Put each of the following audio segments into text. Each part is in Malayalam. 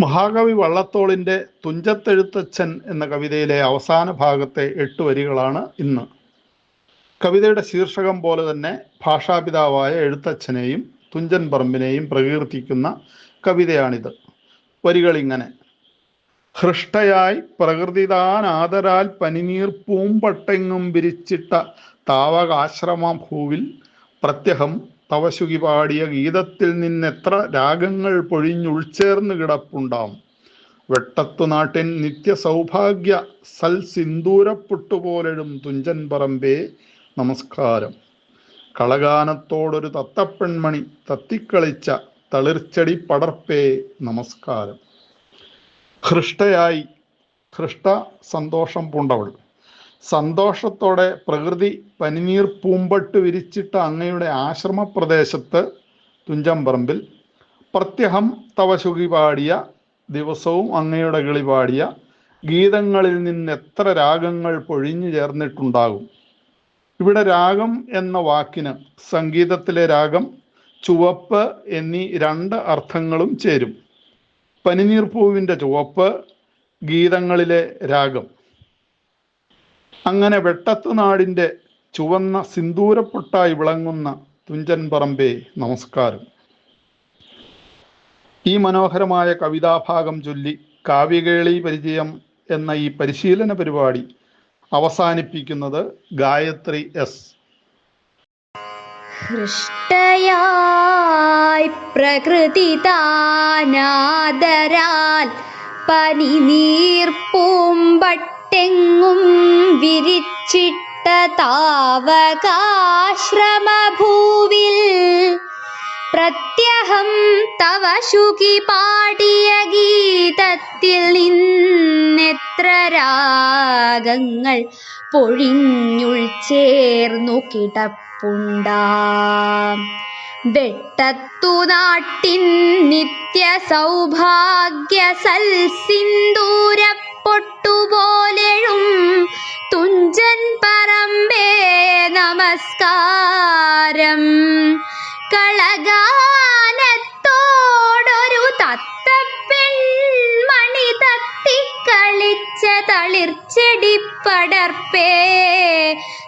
മഹാകവി വള്ളത്തോളിന്റെ തുഞ്ചത്തെഴുത്തച്ഛൻ എന്ന കവിതയിലെ അവസാന ഭാഗത്തെ എട്ട് വരികളാണ് ഇന്ന്. കവിതയുടെ ശീർഷകം പോലെ തന്നെ ഭാഷാപിതാവായ എഴുത്തച്ഛനെയും തുഞ്ചൻ പറമ്പിനെയും പ്രകീർത്തിക്കുന്ന കവിതയാണിത്. വരികൾ ഇങ്ങനെ ഹൃഷ്ടയായി പ്രകൃതിദാൻ ആദരാൽ പനിനീർ പൂമ്പട്ടെങ്ങും വിരിച്ചിട്ട താവകാശ്രമ ഭൂവിൽ പ്രത്യഹം തവശുകി പാടിയ ഗീതത്തിൽ നിന്ന് എത്ര രാഗങ്ങൾ പൊഴിഞ്ഞുൾച്ചേർന്ന് കിടപ്പുണ്ടാം. വെട്ടത്തു നാട്ടിൻ നിത്യ സൗഭാഗ്യ സൽ സിന്ദൂരപ്പുട്ടുപോലെഴും തുഞ്ചൻ പറമ്പേ നമസ്കാരം. കളഗാനത്തോടൊരു തത്തപ്പെൺമണി തത്തിക്കളിച്ച തളിർച്ചെടി പടർപ്പേ നമസ്കാരം. ഹൃഷ്ടയായി ഹൃഷ്ട സന്തോഷം പൂണ്ടവൾ. സന്തോഷത്തോടെ പ്രകൃതി പനിനീർ പൂമ്പട്ട് വിരിച്ചിട്ട അങ്ങയുടെ ആശ്രമ പ്രദേശത്ത് തുഞ്ചമ്പറമ്പിൽ പ്രത്യഹം തവശുകി പാടിയ ദിവസവും അങ്ങയുടെ കിളി പാടിയ ഗീതങ്ങളിൽ നിന്ന് എത്ര രാഗങ്ങൾ പൊഴിഞ്ഞു ചേർന്നിട്ടുണ്ടാകും. ഇവിടെ രാഗം എന്ന വാക്കിന് സംഗീതത്തിലെ രാഗം ചുവപ്പ് എന്നീ രണ്ട് അർത്ഥങ്ങളും ചേരും. പനിനീർ പൂവിന്റെ ചുവപ്പ് ഗീതങ്ങളിലെ രാഗം. അങ്ങനെ വെട്ടത്തു നാടിന്റെ ചുവന്ന സിന്ദൂരപ്പൊട്ടായി വിളങ്ങുന്ന തുഞ്ചൻ പറമ്പേ നമസ്കാരം. ഈ മനോഹരമായ കവിതാഭാഗം ചൊല്ലി കാവ്യകേളി പരിചയം എന്ന ഈ പരിശീലന പരിപാടി അവസാനിപ്പിക്കുന്നത് ഗായത്രി എസ്. ഹൃഷ്ടയായി പ്രകൃതി താനാദരാൽ പനിനീർ പൂമ്പട്ടെങ്ങും വിരിച്ചിട്ട താവകാശ്രമഭൂവിൽ പ്രത്യഹം തവ ശുകി പാടിയ ഗീതത്തിൽ നിന്നെത്ര രാഗങ്ങൾ പൊഴിഞ്ഞുൾ ചേർന്നു കിടപ്പുണ്ടാം. വെട്ടത്തു നാട്ടിൻ നിത്യ സൗഭാഗ്യ സൽസിന്ദൂര തളിർച്ചെടി പടർപ്പേ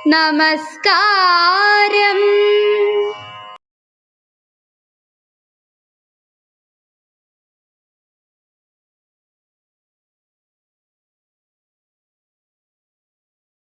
നമസ്കാരം.